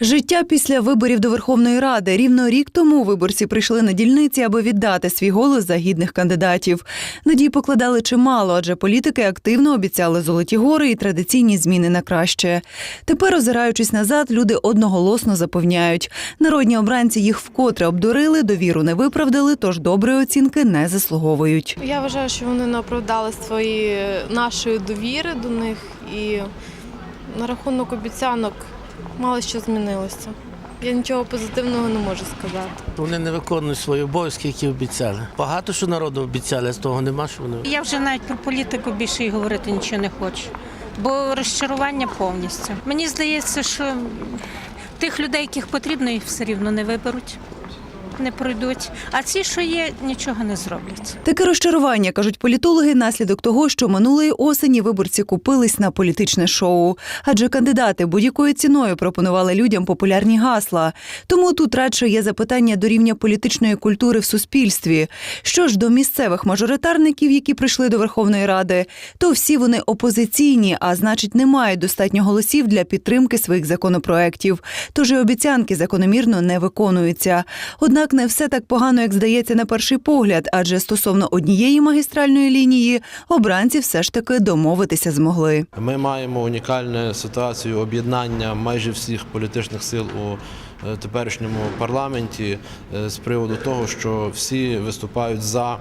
Життя після виборів до Верховної Ради рівно рік тому виборці прийшли на дільниці, аби віддати свій голос за гідних кандидатів. Надії покладали чимало, адже політики активно обіцяли золоті гори і традиційні зміни на краще. Тепер, озираючись назад, люди одноголосно запевняють, народні обранці їх вкотре обдурили, довіру не виправдали, тож доброї оцінки не заслуговують. Я вважаю, що вони не оправдали свої нашої довіри до них і на рахунок обіцянок мало що змінилося. Я нічого позитивного не можу сказати. Вони не виконують свої обов'язки, які обіцяли. Багато що народу обіцяли, а з того нема, що вони. Я вже навіть про політику більше і говорити нічого не хочу, бо розчарування повністю. Мені здається, що тих людей, яких потрібно, їх все рівно не виберуть, не пройдуть. А ці, що є, нічого не зроблять. Таке розчарування, кажуть політологи, наслідок того, що минулої осені виборці купились на політичне шоу. Адже кандидати будь-якою ціною пропонували людям популярні гасла. Тому тут радше є запитання до рівня політичної культури в суспільстві. Що ж до місцевих мажоритарників, які прийшли до Верховної Ради, то всі вони опозиційні, а значить, не мають достатньо голосів для підтримки своїх законопроєктів. Тож і обіцянки закономірно не виконуються. Однак не все так погано, як здається на перший погляд, адже стосовно однієї магістральної лінії обранці все ж таки домовитися змогли. Ми маємо унікальну ситуацію об'єднання майже всіх політичних сил у е, теперішньому парламенті е, з приводу того, що всі виступають за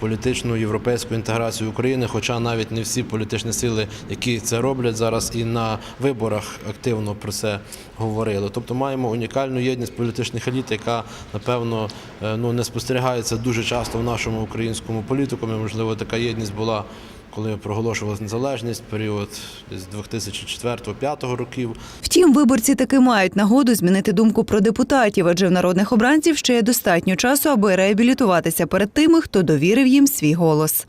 політичну європейську інтеграцію України, хоча навіть не всі політичні сили, які це роблять зараз, і на виборах активно про це говорили. Тобто маємо унікальну єдність політичних еліт, яка напевно е, ну не спостерігається дуже часто в нашому українському політику. Можливо, така єдність була коли проголошувалась незалежність, період з 2004-2005 років. Втім, виборці таки мають нагоду змінити думку про депутатів, адже в народних обранців ще є достатньо часу, аби реабілітуватися перед тими, хто довірив їм свій голос.